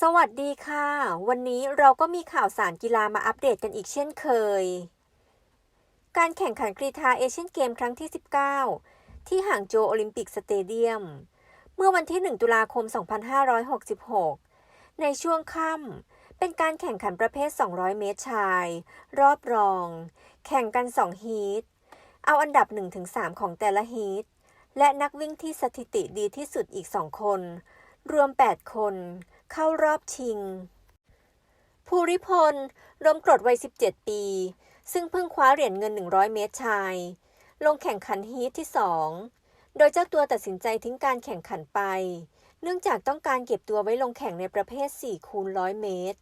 สวัสดีค่ะ วันนี้เราก็มีข่าวสารกีฬามาอัปเดตกันอีกเช่นเคย การแข่งขันกรีฑาเอเชียนเกมครั้งที่ 19 ที่ห่างโจโอลิมปิกสเตเดียม เมื่อวันที่ 1 ตุลาคม 2566 ในช่วงค่ำเป็นการแข่งขันประเภท 200 เมตรชาย รอบรอง แข่งกัน 2 ฮีท เอาอันดับ 1-3 ของแต่ละฮีท และนักวิ่งที่สถิติดีที่สุดอีก 2 คน รวม 8 คน เข้ารอบชิง ภูริพลรมกรดวัย 17 ปี ซึ่งเพิ่งคว้าเหรียญเงิน 100 เมตรชาย ลงแข่งขันฮีทที่ 2 โดยเจ้าตัวตัดสินใจทิ้งการแข่งขันไป เนื่องจากต้องการเก็บตัวไว้ลงแข่งในประเภท 4 คูณ 100 เมตร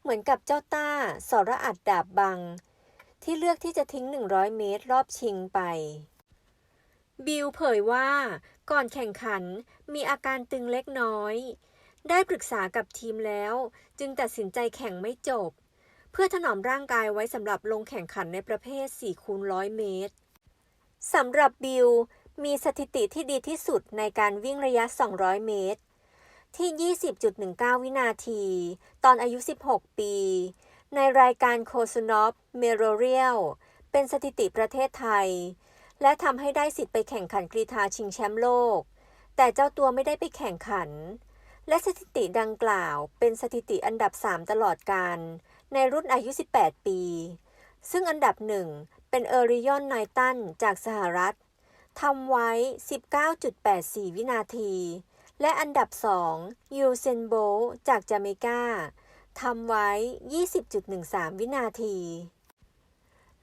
เหมือนกับเจ้าต้า สระอัดดาบบัง ที่เลือกที่จะทิ้ง 100 เมตรรอบชิงไปบิลเผยว่าก่อนแข่งขันมีอาการตึงเล็กน้อย ได้ปรึกษากับทีมแล้ว จึงตัดสินใจแข่งไม่จบ เพื่อถนอมร่างกายไว้สำหรับลงแข่งขันในประเภท4คูณ100 เมตรสำหรับบิลมีสถิติที่ดีที่สุดในการวิ่งระยะ 200 เมตร ที่ 20.19 วินาที ตอนอายุ 16 ปี ในรายการโคซูนอฟเมโรเรียลเป็นสถิติประเทศไทย และทำให้ได้สิทธิ์ไปแข่งขันกรีฑาชิงแชมป์โลก แต่เจ้าตัวไม่ได้ไปแข่งขัน และสถิติดังกล่าวเป็นสถิติอันดับ 3 ตลอดการในรุ่นอายุ 18 ปี ซึ่งอันดับหนึ่งเป็นเอริยอนไนตันจากสหรัฐทำไว้ 19.84 วินาที และอันดับ 2 ยูเซนโบจากจาเมกาทำไว้ 20.13 วินาที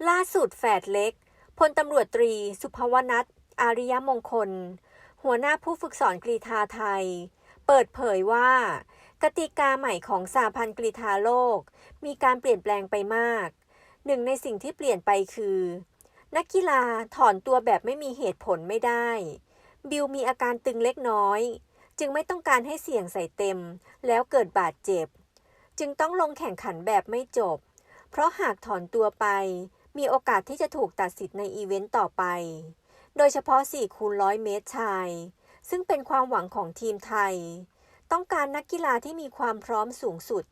ล่าสุดแฝดเล็ก พลตำรวจตรีสุภวนัทอาริยมงคล หัวหน้าผู้ฝึกสอนกรีฑาไทย เปิดเผยว่ากติกาใหม่ของสาพันธ์กรีฑาโลก มีการเปลี่ยนแปลงไปมาก หนึ่งในสิ่งที่เปลี่ยนไปคือ นักกีฬาถอนตัวแบบไม่มีเหตุผลไม่ได้ บิลมีอาการตึงเล็กน้อย จึงไม่ต้องการให้เสี่ยงใส่เต็ม แล้วเกิดบาดเจ็บ จึงต้องลงแข่งขันแบบไม่จบ เพราะหากถอนตัวไป มีโอกาสที่จะถูกตัดสิทธิ์ในอีเวนต์ต่อไป โดยเฉพาะ4คูณ100 เมตรชาย ซึ่งเป็นความหวังของทีมไทย ต้องการนักกีฬาที่มีความพร้อมสูงสุด